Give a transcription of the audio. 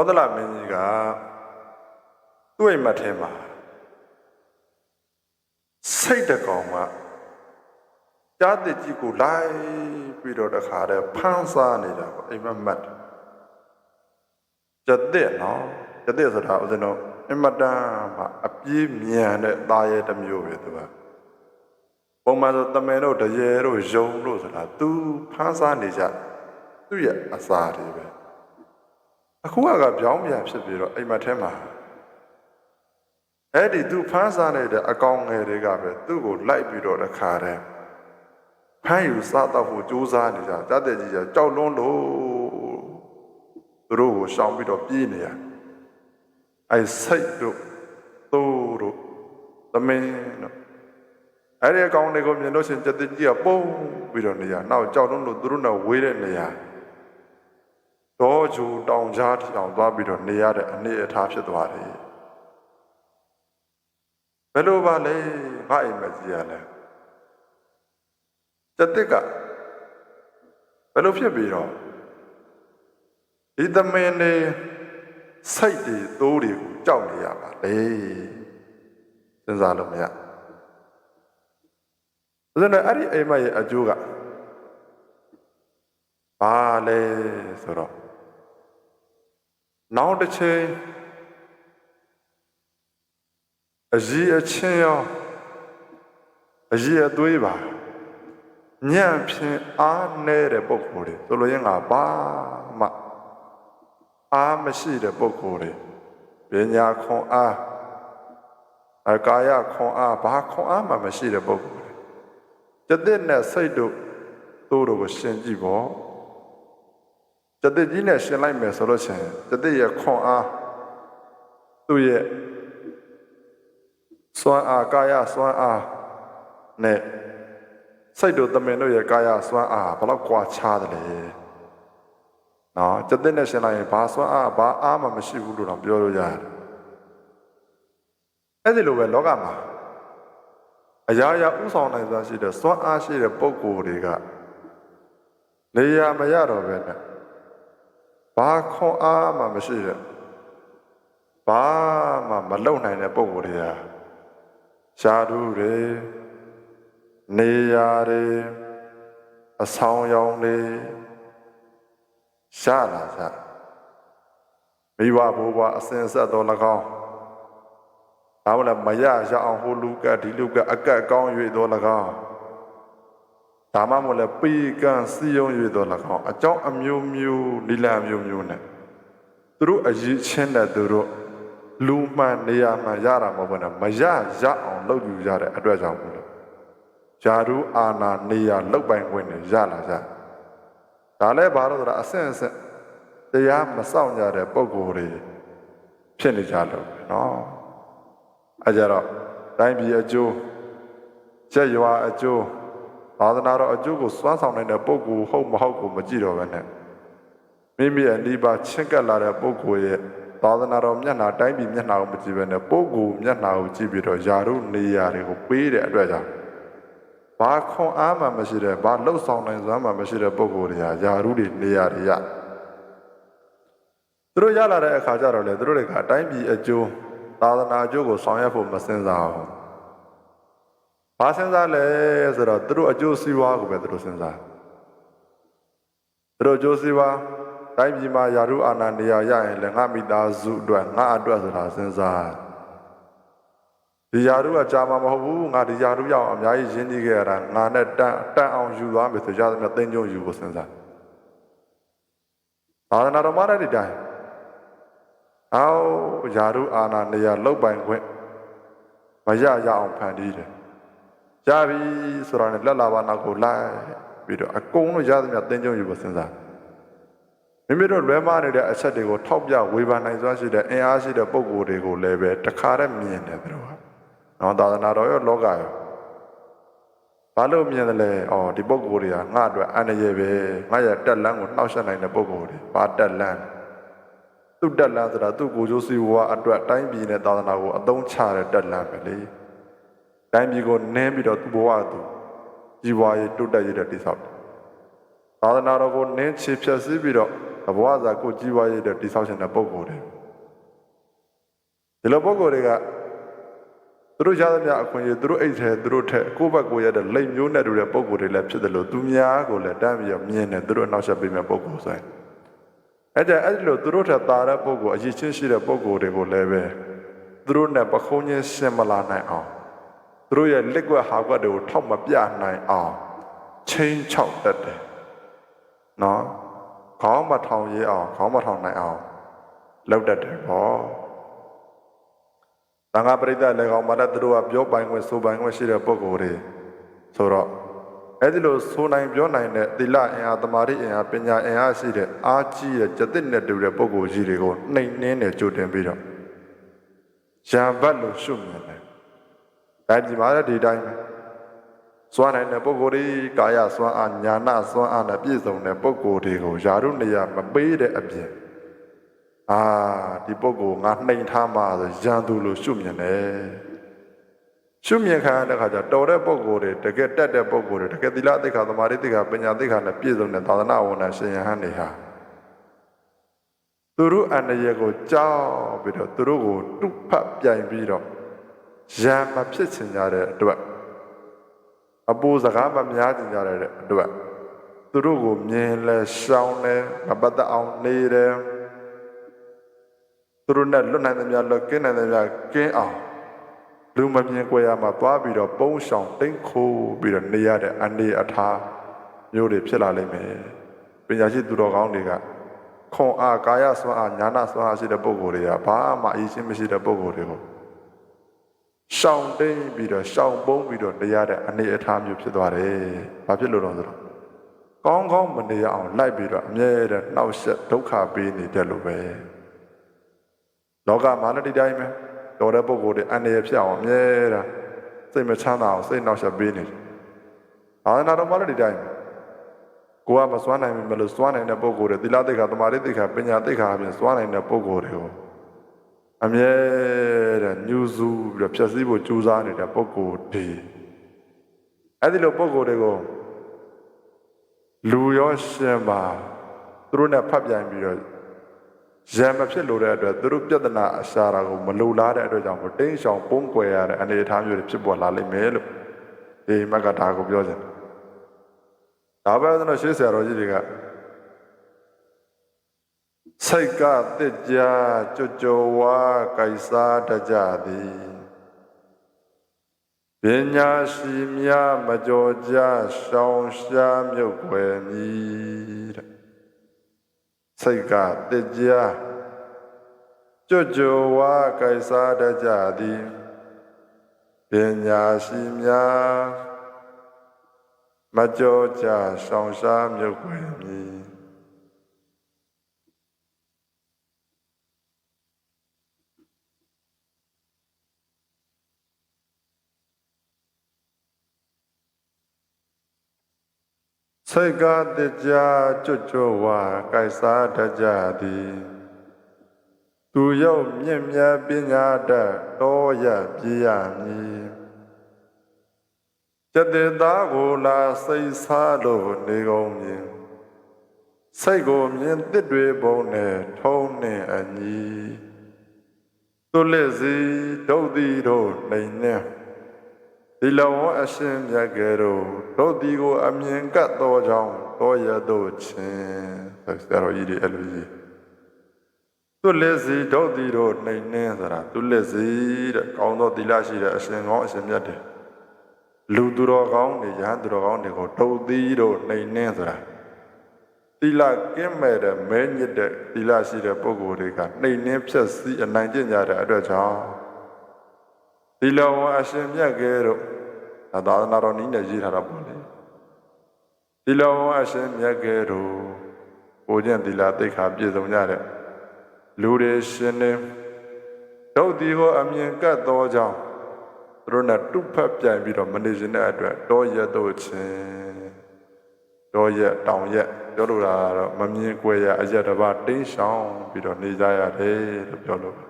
ောဒလမင်းကြီးကသူ့အိမ်မက်ထဲမှာစိတ်တကောင်ကကြားတစ်ကြီးကိုလိုက်ပြီးတော့တခါတည်းဖမ်းစားနေတာပေါ့အိမ်မက်မက်ကြက်တဲ့နော်ကြက်တဲ့ဆိုတာဦးဇင်းတို့အင်မတန်မှအပြေးမြန်တဲ့သားရဲတစ်မျိုးပဲသူကပုံမှန်ဆိုတမန်တို့တရေတို့ယုံတို့ဆိုတာသူဖမ်းစားနေကြသူ့ရဲ့အစာတွေပဲ အခုကကပြောင်းပြန်ဖြစ်ပြီးတော့အိမ်မက်ထဲမှာအဲ့ဒီသူဖမ်းစားနေတဲ့အကောင်ငယ်တွေကပဲသူ့ကိုလိုက်ပြီးတော့တခါတည်းဖမ်းယူစားတော့ဖို့ကြိုးစားနေကြတတ်တဲ့ကြီးကကြောက်လွန်းလို့သူတို့ကိုရှောင်ပြီးတော့ပြေးနေရအဲ့စိတ်တို့သူတို့သမင်းတို့အဲ့ဒီအကောင်တွေကိုမြင်လို့ရှိရင်တသက်ကြီးကပုံပြီးတော့နေရနောက်ကြောက်လွန်းလို့သူတို့နဲ့ဝေးတဲ့နေရာ တော့ဂျူတောင်ကြားထီအောင်သွားပြီးတော့နေရတဲ့အနေအထားဖြစ်သွားတယ်ဘယ်လိုပါလဲငါအိမ်မကြီးရလဲတတက်ကဘယ်လိုဖြစ်ပြီးတော့ဒီသမင်းနေစိတ်တွေသိုးတွေကိုကြောက်နေရပါလေစဉ်းစားလို့မရဒါဆိုရင်အဲ့ဒီအိမ်မရဲ့အကျိုးကဘာလဲဆိုတော့ နောက်တစ်ချိန်အကြီးအချင်းရောအကြီးအသွေးပါညံ့ဖြင့်အားနေတဲ့ပုံကိုယ်တွေဆိုလိုရင်းကဘာမှအားမရှိတဲ့ပုံကိုယ်တွေပညာခွန်အားအကာယခွန်အားဘာခွန်အားမှမရှိတဲ့ပုံကိုယ်တွေတသက်နဲ့စိတ်တို့တို့တို့ကိုရှင်ကြည့်ပေါ့ တသက်ကြီးနဲ့ရှင်လိုက်မယ်ဆိုလို့ရှိရင်တသက်ရဲ့ခွန်အားသူ့ရဲ့စွမ်းအားကာယစွမ်းအားနဲ့စိတ်တို့တမင်တို့ရဲ့ကာယစွမ်းအားဘယ်လောက်ကွာခြားတယ်လဲနော်တသက်နဲ့ရှင်လိုက်ရင်ဘာစွမ်းအားဘာအားမှမရှိဘူးလို့တော့ပြောလို့ရတယ်အဲ့ဒီလိုပဲလောကမှာအရာရာဥဆောင်နိုင်စွမ်းရှိတဲ့စွမ်းအားရှိတဲ့ပုံကိုယ်တွေကနေရာမရတော့ပဲနဲ့ ဘာခွန်အားမှမရှိတဲ့ဘာမှမလုံနိုင်တဲ့ပုံကိုယ်တွေကရှားတူတွေနေရာတွေအဆောင်ရောင်တွေရှားလာကြမိဘဘိုးဘွားအစင်ဆက်တော်၎င်းဒါမှလည်းမရရအောင်ဟိုလူကဒီလူကအကက်ကောင်း၍တော်၎င်း ဒါမှမဟုတ်လဲပေကံစီယုံ၍တော့၎င်းအကြောင်းအမျိုးမျိုးနိလအမျိုးမျိုးနဲ့သူတို့အရေးချင်းတဲ့သူတို့လူမှန်နေရာမှန်ရတာမဟုတ်ဘူးနဲ့မရရအောင်လုပ်ယူကြတဲ့အတွက်ကြောင့်ဘူးလို့ဂျာရူအာနာနေရာလောက်ပိုင်ခွင့်နဲ့ရလာကြဒါလည်းဘာလို့ဆိုတာအဆင့်အဆင့်တရားမဆောင်ကြတဲ့ပုံကိုယ်တွေဖြစ်နေကြလို့နော်အဲကြတော့တိုင်းပြည်အကျိုးချက်ရွာအကျိုး သာသနာတော်အကျိုးကိုစွမ်းဆောင်နိုင်တဲ့ပုဂ္ဂိုလ်ဟုတ်မဟုတ်ကိုမကြည့်တော့ဘဲနဲ့မိမိရဲ့အနိဗ္ဗာန်ချင့်ကပ်လာတဲ့ပုဂ္ဂိုလ်ရဲ့သာသနာတော်မျက်နှာတိုင်းပြည်မျက်နှာကိုမကြည့်ဘဲနဲ့ပုဂ္ဂိုလ်မျက်နှာကိုကြည့်ပြီးတော့ယာရုနေရာတွေကိုပေးတဲ့အတွက်ကြောင့်ဘာခွန်အားမှမရှိတဲ့ဘာလှုပ်ဆောင်နိုင်စွမ်းမှမရှိတဲ့ပုဂ္ဂိုလ်တွေကယာရုတွေနေရာတွေရသူတို့ရလာတဲ့အခါကျတော့လေသူတို့တွေကတိုင်းပြည်အကျိုးသာသနာအကျိုးကိုဆောင်ရွက်ဖို့မစင်စားဘူး ဘာစဉ်းစားလဲဆိုတော့သူတို့အကျိုးစီးပွားကိုပဲသူတို့စဉ်းစားသူတို့အကျိုးစီးပွားတိုင်းပြည်မှာယာရုအာဏာနေရာရရင်လည်းငါမိသားစုအတွက်ငါအတွက်ဆိုတာစဉ်းစားဒီယာရုကကြာမှာမဟုတ်ဘူးငါဒီယာရုရောက်အောင်အများကြီးရင်းနှီးခဲ့ရတာငါနဲ့တန်တန်အောင်ယူသွားမယ်ဆိုရသမျှသိန်းကျုံယူဖို့စဉ်းစားသာသနာတော်မှာတဲ့ဒီတိုင်းအော်ယာရုအာဏာနေရာလောက်ပိုင်ခွင့်မရရအောင်ဖန်တီးတယ် ရပြီဆိုတာနဲ့လက်လာပါနောက်ကိုလိုက်ပြီးတော့အကုန်လုံးရသမျှတင်းကျုံယူဖို့စဉ်းစားမိမိတို့လွဲမားနေတဲ့အချက်တွေကိုထောက်ပြဝေဖန်နိုင်စွမ်းရှိတဲ့အင်အားရှိတဲ့ပုံကိုယ်တွေကိုလည်းပဲတခါတည်းမြင်တယ်သူတို့ကနော်သာသနာတော်ရောလောကရောဘာလို့မြင်တယ်လဲဩဒီပုံကိုယ်တွေကငါ့အတွက်အန္တရာယ်ပဲငါရဲ့တက်လန်းကိုနှောက်ယှက်နိုင်တဲ့ပုံကိုယ်တွေဘာတက်လန်းသူ့တက်လန်းဆိုတာသူ့ကိုယ်ကျိုးစီးပွားအတွက်တိုင်းပြည်နဲ့သာသနာကိုအသုံးချတဲ့တက်လန်းပဲလေ တိုင်းပြည်ကိုနင်းပြီးတော့သူ့ဘဝသူကြီးပွားရေးတိုးတက်ရေးတဲ့တိဆောက်တယ်။သာသနာတော်ကိုနင်းချေဖြတ်စည်းပြီးတော့ဘဝစာကိုကြီးပွားရေးတဲ့တိဆောက်ရှင်တဲ့ပုံကိုယ်တွေဒီလိုပုံကိုယ်တွေကသူတို့ရသမျှအခွင့်အရေးသူတို့အိတ်ထဲသူတို့ထက်ကိုယ့်ဘက်ကိုရတဲ့လိမ်မျိုးနဲ့တူတဲ့ပုံကိုယ်တွေလည်းဖြစ်တယ်လို့သူများကိုလည်းတမ်းပြီးတော့မြင်တယ်သူတို့အနောက်ဆက်ပေးမဲ့ပုံကိုယ်ဆိုရင်အဲ့ဒါအဲ့ဒီလိုသူတို့ထက်သာတဲ့ပုံကိုယ်အရေးချင်းရှိတဲ့ပုံကိုယ်တွေကိုလည်းပဲသူတို့နဲ့ပခုံးချင်းရှင်းမလာနိုင်အောင် သူတို့ရဲ့လက်ကွက်ဟာကွက်တွေကိုထောက်မပြနိုင်အောင်ချင်းချောက်တတ်တယ်နော်ခေါင်းမထောင်ရေးအောင်ခေါင်းမထောင်နိုင်အောင်လုပ်တတ်တယ်ပေါ့တန်ခါပရိသတ်လည်းကောင်းမတတ်သူတို့ကပြောပိုင်ခွင့်ဆိုပိုင်ခွင့်ရှိတဲ့ပုံကိုယ်တွေဆိုတော့အဲ့ဒီလိုဆိုနိုင်ပြောနိုင်တဲ့သီလအင်အားတမာတိအင်အားပညာအင်အားရှိတဲ့အားကြီးတဲ့ကျက်တဲ့တူတဲ့ပုံကိုယ်ကြီးတွေကိုနှိမ်နှင်းနဲ့ကြိုတင်ပြီးတော့ရံဘတ်လို့ရှုမြင်တယ် ဒါဒီမှာလည်းဒီတိုင်းပဲစွမ်းနိုင်တဲ့ပုဂ္ဂိုလ်တွေကာယစွမ်းအားညာနာစွမ်းအားနဲ့ပြည့်စုံတဲ့ပုဂ္ဂိုလ်တွေကိုယာရုနေရမပေးတဲ့အပြင်အာဒီပုဂ္ဂိုလ်ငါနှိမ်ထားမှဆိုရန်သူလို့ရှုမြင်တယ်ရှုမြင်ခံရတဲ့ခါကျတော်တဲ့ပုဂ္ဂိုလ်တွေတကယ်တက်တဲ့ပုဂ္ဂိုလ်တွေတကယ်သီလသိက္ခာသမာဓိသိက္ခာပညာသိက္ခာနဲ့ပြည့်စုံတဲ့သာသနာဝန်ထမ်းရှင်ယဟန်တွေဟာသူတို့အန္တရာယ်ကိုကြောက်ပြီးတော့သူတို့ကိုတုဖတ်ပြိုင်ပြီးတော့ ရံမဖြစ်ချင်ကြတဲ့အတွက်အပူစကားမများချင်ကြတဲ့အတွက်သူတို့ကိုမြင်လဲရှောင်းလဲမပတ်သက်အောင်နေတယ်သူတို့နဲ့လွတ်နိုင်သမျှလွတ်ကင်းနိုင်သမျှကင်းအောင်လူမမြင်ကြွယ်ရမှာသွားပြီးတော့ပုံရှောင်တိတ်ခိုးပြီးတော့နေရတဲ့အနေအထားမျိုးတွေဖြစ်လာလိမ့်မယ်ပညာရှိသူတော်ကောင်းတွေကခွန်အားကာယစွမ်းအားညာနာစွမ်းအားရှိတဲ့ပုဂ္ဂိုလ်တွေကဘာမှအရေးချင်းမရှိတဲ့ပုဂ္ဂိုလ်တွေကို ရှောင်တိန်ပြီးတော့ရှောင်ပုံးပြီးတော့တရားတဲ့အနေအထားမျိုးဖြစ်သွားတယ်။ဘာဖြစ်လို့လဲဆိုတော့ကောင်းကောင်းမနေရအောင်လိုက်ပြီးတော့အမြဲတမ်းနှောက်ယှက်ဒုက္ခပေးနေတယ်လို့ပဲ။လောကမှာလည်းဒီတိုင်းပဲတော်တဲ့ပုဂ္ဂိုလ်တွေအနေရဖြစ်အောင်အမြဲတမ်းစိတ်မချမ်းသာအောင်စိတ်နှောက်ယှက်ပေးနေတယ်။အာနာတော်မှာလည်းဒီတိုင်းပဲကိုကမစွမ်းနိုင်ဘူးမလို့စွမ်းနိုင်တဲ့ပုဂ္ဂိုလ်တွေသီလသိက္ခာသမာဓိသိက္ခာပညာသိက္ခာအပြင်စွမ်းနိုင်တဲ့ပုဂ္ဂိုလ်တွေကို အမြဲတမ်းညှူစုပြီးတော့ဖြည့်ဆည်းဖို့ကြိုးစားနေတဲ့ပုဂ္ဂိုလ်တွေအဲ့ဒီလိုပုဂ္ဂိုလ်တွေကိုလူရောရှင်ပါသူတို့နဲ့ဖတ်ပြန်ပြီးတော့ရံမဖြစ်လို့တဲ့အတွက်သူတို့ပြဿနာအရှာတာကိုမလိုလားတဲ့အတွက်ကြောင့်တိန့်ဆောင်ပုံကွယ်ရတဲ့အနေအထားမျိုးတွေဖြစ်ပေါ်လာလိမ့်မယ်လို့ဒီမကဒါကိုပြောချင်ဒါပဲဆိုတော့ရှေးဆရာတော်ကြီးတွေက စိတ်ကတစ်ကြကြွကြောဝါကိုက်စားတကြသည်ပညာရှိများမကြောကြရှောင်ရှားမြုပ်ွယ်မည်တဲ့စိတ်ကတစ်ကြကြွကြောဝါကိုက်စားတကြသည်ပညာရှိများမကြောကြရှောင်ရှားမြုပ်ွယ်မည် စိတ်ကတကြကြွကြွဝါကိုက်စားတကြသည်သူရောက်မြင့်မြတ်ပညာတတ်တော်ရပြရမည်ကျတဲ့သားကိုလာစိတ်စားလို့နေကုန်မြင်စိတ်ကိုမြင်တစ်တွေပုံနဲ့ထုံးနှင့်အညီသူလက်စီဒုတ်သည်တို့နှိမ်နှင့် ဒီလဝအရှင်မြတ်ကဲတို့တို့ဒီကိုအမြင်ကတ်တော်ကြောင့်တော်ရတို့ချင်းဆရာတော်ကြီးတွေအဲ့လိုကြီးသူလက်စီတို့ဒီတို့နှိမ်နှင်းဆိုတာသူလက်စီတဲ့ကောင်းသောသီလရှိတဲ့အရှင်ကောင်းအရှင်မြတ်တွေလူသူတော်ကောင်းတွေရဟန်းသူတော်ကောင်းတွေကိုတုတ်သီးတို့နှိမ်နှင်းဆိုတာသီလကင်းမဲ့တဲ့မဲညစ်တဲ့သီလရှိတဲ့ပုဂ္ဂိုလ်တွေကနှိမ်နှင်းဖြတ်စည်းအနိုင်ကျင့်ကြတဲ့အတွက်ကြောင့် သီလဝအရှင်မြတ်ကဲတို့သာသနာတော်နည်းနဲ့ရေးထားတာပေါ့လေသီလဝအရှင်မြတ်ကဲတို့ကိုကျင့်သီလသိက္ခာပြည့်စုံကြတဲ့လူတွေရှင်နေတို့ဒီကိုအမြင်ကတ်သောကြောင့်သူတို့နဲ့တုဖက်ပြိုင်ပြီးတော့မနေရှင်တဲ့အတွက်တောရက်တို့ချင်းတောရက်တောင်ရက်ပြောလို့တာတော့မမြင်ကြွယ်ရအရက်တစ်ပါးတင်းရှောင်းပြီးတော့နေကြရတယ်လို့ပြောလို့